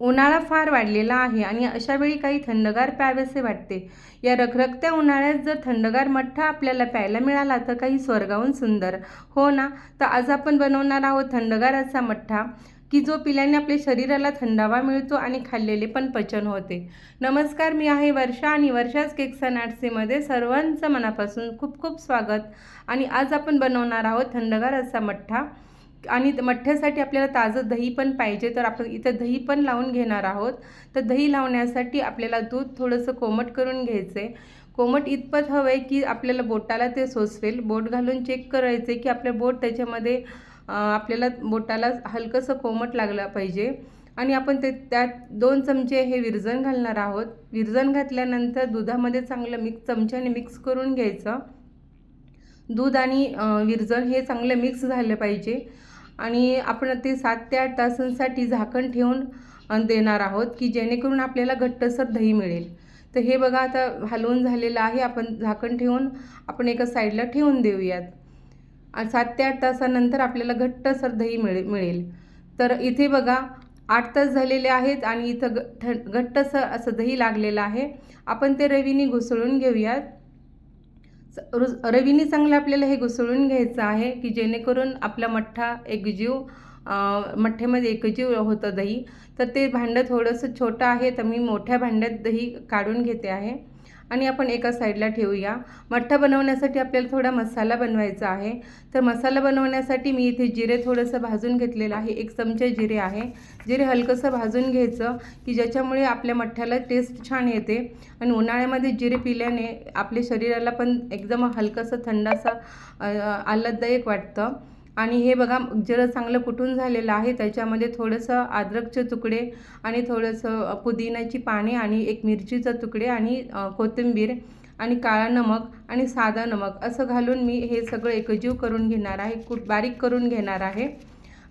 उन्हाळा फार वाढलेला आहे आणि अशावेळी काही थंडगार प्यावेसे वाटते. या रखरखत्या उन्हाळ्यात जर थंडगार मठ्ठा आपल्याला प्यायला मिळाला तर काही स्वर्गाहून सुंदर. हो ना? तर आज आपण बनवणार आहोत थंडगार असा मठ्ठा की जो पिल्याने आपल्या शरीराला थंडावा मिळतो आणि खाल्लेले पण पचन होते. नमस्कार मी आहे वर्षा आणि वर्षाच केक्स अँड आर्ट्सीमध्ये सर्वांचं मनापासून खूप खूप स्वागत. आणि आज आपण बनवणार आहोत थंडगार असा मठ्ठा. आणि मठ्ठ्यासाठी आपल्याला ताजं दही पण पाहिजे तर आपण इथं दही पण लावून घेणार आहोत. तर दही लावण्यासाठी आपल्याला दूध थोडंसं कोमट करून घ्यायचं आहे कोमट इतपत हवं आहे की आपल्याला बोटाला ते सोसवेल. बोट घालून चेक करायचं आहे की आपलं बोट त्याच्यामध्ये आपल्याला बोटाला हलकंसं कोमट लागलं पाहिजे. आणि आपण ते त्यात दोन चमचे हे विरजण घालणार आहोत. विरजण घातल्यानंतर दुधामध्ये चांगलं मिक्स चमच्याने मिक्स करून घ्यायचं. दूध आणि विरजण हे चांगलं मिक्स झालं पाहिजे. आणि आपण ते सात ते आठ तासांसाठी झाकण ठेवून देणार आहोत की जेणेकरून आपल्याला घट्टसर दही मिळेल. तर हे बघा आता हलवून झालेलं आहे. आपण झाकण ठेवून आपण एका साईडला ठेवून देऊयात. आणि सात ते आठ तासानंतर आपल्याला घट्टसर दही मिळे मिळेल. तर इथे बघा आठ तास झालेले आहेत आणि इथं घट्ट घट्टसर असं दही लागलेलं आहे. आपण ते रवीने घुसळून घेऊयात. रवीने चांगलं आपल्याला हे घुसळून घ्यायचं आहे की जेणेकरून आपला मठ्ठा एकजीव मठ्ठ्यामध्ये एकजीव होतं दही. तर ते भांडं थोडंसं छोटं आहे तर मी मोठ्या भांड्यात दही काढून घेते आहे. आणि आपण एका साईडला ठेवूया. मठ्ठा बनवण्यासाठी आपल्याला थोडा मसाला बनवायचा आहे. तर मसाला बनवण्यासाठी मी इथे जिरे थोडंसं भाजून घेतलेलं आहे. एक चमचा जिरे आहे. जिरे हलकंसं भाजून घ्यायचं की ज्याच्यामुळे आपल्या मठ्ठ्याला टेस्ट छान येते. आणि उन्हाळ्यामध्ये जिरे पिल्याने आपल्या शरीराला पण एकदम हलकंसं थंडासा आल्हाददायक वाटतं. आणि हे बघा जर चांगलं कुठून झालेलं आहे त्याच्यामध्ये थोडंसं अद्रकचे तुकडे आणि थोडंसं पुदिन्याची पाने आणि एक मिरचीचा तुकडे आणि कोथिंबीर आणि काळा नमक आणि साधा नमक असं घालून मी हे सगळं एकजीव करून घेणार आहे कुट बारीक करून घेणार आहे.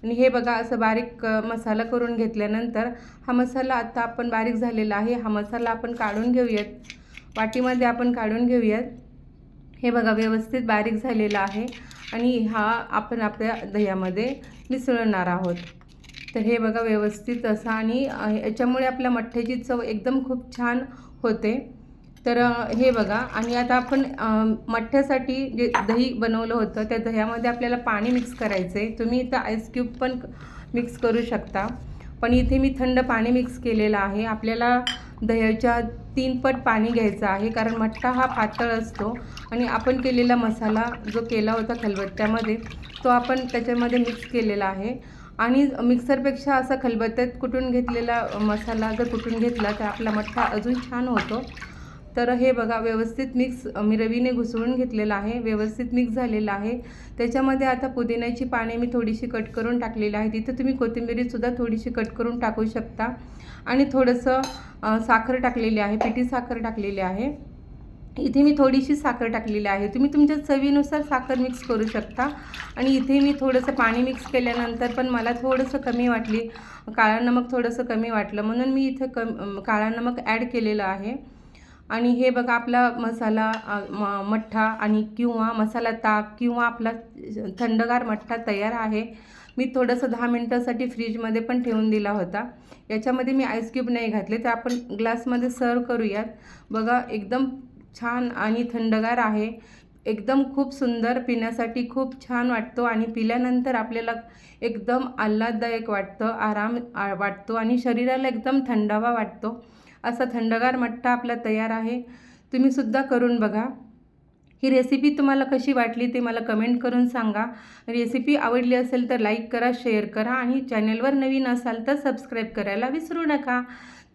आणि हे बघा असं बारीक मसाला करून घेतल्यानंतर हा मसाला आत्ता आपण बारीक झालेला आहे हा मसाला आपण काढून घेऊयात. वाटीमध्ये आपण काढून घेऊयात. हे बघा व्यवस्थित बारीक झालेलं आहे. आणि हा आपण आपल्या दह्यामध्ये मिसळणार आहोत. तर हे बघा व्यवस्थित असं आणि याच्यामुळे आपल्या मठ्ठ्याची चव एकदम खूप छान होते. तर हे बघा आणि आता आपण मठ्ठ्यासाठी जे दही बनवलं होतं त्या दह्यामध्ये आपल्याला पाणी मिक्स करायचं आहे तुम्ही इथं आईस क्यूब पण मिक्स करू शकता. पण इथे मी थंड पाणी मिक्स केलेलं आहे. आपल्याला दह्याच्या तीन पट पाणी घ्यायचं आहे कारण मठ्ठा हा पातळ असतो आणि आपण केलेला मसाला जो केला होता खलबत्त्यामध्ये तो आपण त्याच्यामध्ये मिक्स केलेला आहे. आणि मिक्सरपेक्षा असा खलबत्त्यात कुटून घेतलेला मसाला जर कुठून घेतला तर आपला मठ्ठा अजून छान होतो. तर हे बघा व्यवस्थित मिक्स मी रवीने घुसळून घेतलेलं आहे व्यवस्थित मिक्स झालेलं आहे. त्याच्यामध्ये आता पुदिन्याची पाने मी थोडीशी कट करून टाकलेली आहे. तिथं तुम्ही कोथिंबीरीसुद्धा थोडीशी कट करून टाकू शकता. आणि थोडंसं साखर टाकलेली आहे पिठी साखर टाकलेली आहे. इथे मी थोडीशी साखर टाकलेली आहे. तुम्ही तुमच्या चवीनुसार साखर मिक्स करू शकता. आणि इथे मी थोडंसं पाणी मिक्स केल्यानंतर पण मला थोडंसं कमी वाटली. काळा नमक थोडंसं कमी वाटलं. म्हणून मी इथं कम काळा नमक ॲड केलेलं आहे. आणि हे बघा आपला मसाला म मठ्ठा आणि किंवा मसाला ताक किंवा आपला थंडगार मठ्ठा तयार आहे. मी थोडंसं दहा मिनटासाठी फ्रीजमध्ये पण ठेवून दिला होता. याच्यामध्ये मी आईस क्यूब नाही घातले तर आपण ग्लासमध्ये सर्व करूयात. बघा एकदम छान आणि थंडगार आहे. एकदम खूप सुंदर पिण्यासाठी खूप छान वाटतो आणि पिल्यानंतर आपल्याला एकदम आल्हाददायक वाटतं आराम वाटतो आणि शरीराला एकदम थंडावा वाटतो. असा थंडगार मठ्ठा आपला तयार आहे. तुम्हीसुद्धा करून बघा. ही रेसिपी तुम्हाला कशी वाटली ते मला कमेंट करून सांगा. रेसिपी आवडली असेल तर लाईक करा शेअर करा आणि चॅनलवर नवीन असाल तर सबस्क्राईब करायला विसरू नका.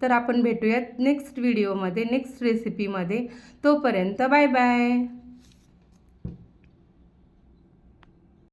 तर आपण भेटूयात नेक्स्ट व्हिडिओमध्ये नेक्स्ट रेसिपीमध्ये तोपर्यंत बाय बाय